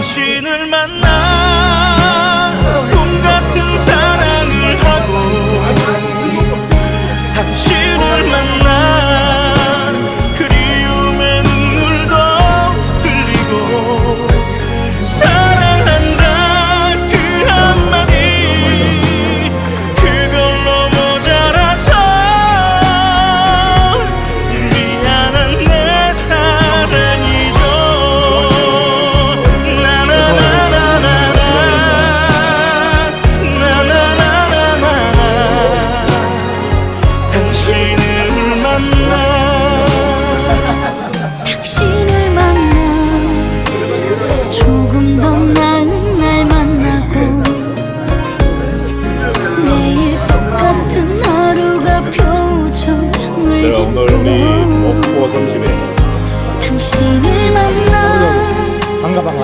당신을 만나 네, 오늘 우리 목포 성심에